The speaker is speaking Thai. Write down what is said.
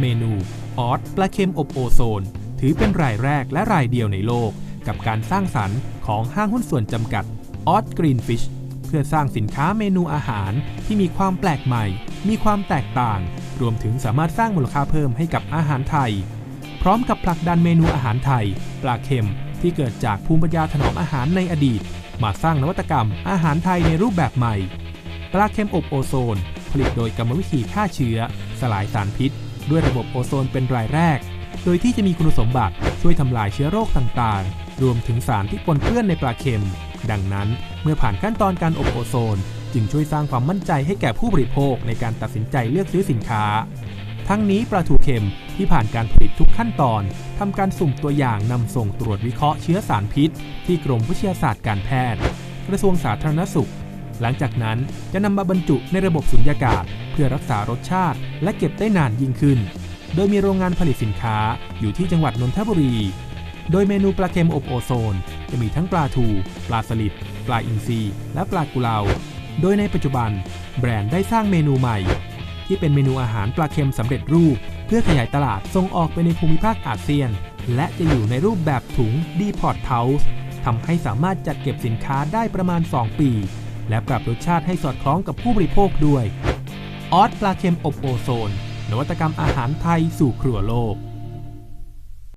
เมนูออสปลาเค็มอบโอโซน ถือเป็นรายแรกและรายเดียวในโลก กับการสร้างสรรค์ของห้างหุ้นส่วนจำกัดออสกรีนฟิชเพื่อสร้างสินค้าเมนูอาหารที่มีความแปลกใหม่ มีความแตกต่าง รวมถึงสามารถสร้างมูลค่าเพิ่มให้กับอาหารไทย พร้อมกับผลักดันเมนูอาหารไทย ปลาเค็มที่เกิดจากภูมิปัญญาถนอมอาหารในอดีต มาสร้างนวัตกรรมอาหารไทยในรูปแบบใหม่ ปลาเค็มอบโอโซน ผลิตโดยกรรมวิธีฆ่าเชื้อ สลายสารพิษ ด้วยระบบโอโซนเป็นรายแรก โดยที่จะมีคุณสมบัติช่วยทำลายเชื้อโรคต่างๆ รวมถึงสารที่ปนเปื้อนในปลาเค็ม ดังนั้นเมื่อผ่านขั้นตอนการอบโอโซน จึงช่วยสร้างความมั่นใจให้แก่ผู้บริโภคในการตัดสินใจเลือกซื้อสินค้า ทั้งนี้ปลาทูเค็มที่ผ่านการผลิตทุกขั้นตอนทำการสุ่มตัวอย่างนำส่งตรวจวิเคราะห์เชื้อสารพิษ ที่กรมวิทยาศาสตร์การแพทย์ กระทรวงสาธารณสุข หลังจากนั้นจะนำมาบรรจุในระบบสุญญากาศ เพื่อรักษารสชาติ และเก็บได้นานยิ่งขึ้น โดยมีโรงงานผลิตสินค้าอยู่ที่จังหวัดนนทบุรี โดยเมนูปลาเค็มอบโอโซน จะมีทั้งปลาทู ปลาสลิด ปลาอินทรีและปลากุเลา โดยในปัจจุบัน แบรนด์ได้สร้างเมนูใหม่ ที่เป็นเมนูอาหารปลาเค็มสำเร็จรูป เพื่อขยายตลาดส่งออกไปในภูมิภาคอาเซียน และจะอยู่ในรูปแบบถุงดีพอร์ตเ u าส์ทำให้สามารถจัดเก็บสินค้าได้ประมาณ 2 ปี และปรับรสชาติให้สอดคล้องกับผู้บริโภคด้วย ออสปลาเค็มอบโอโซน นวัตกรรมอาหารไทยสู่ครัวโลก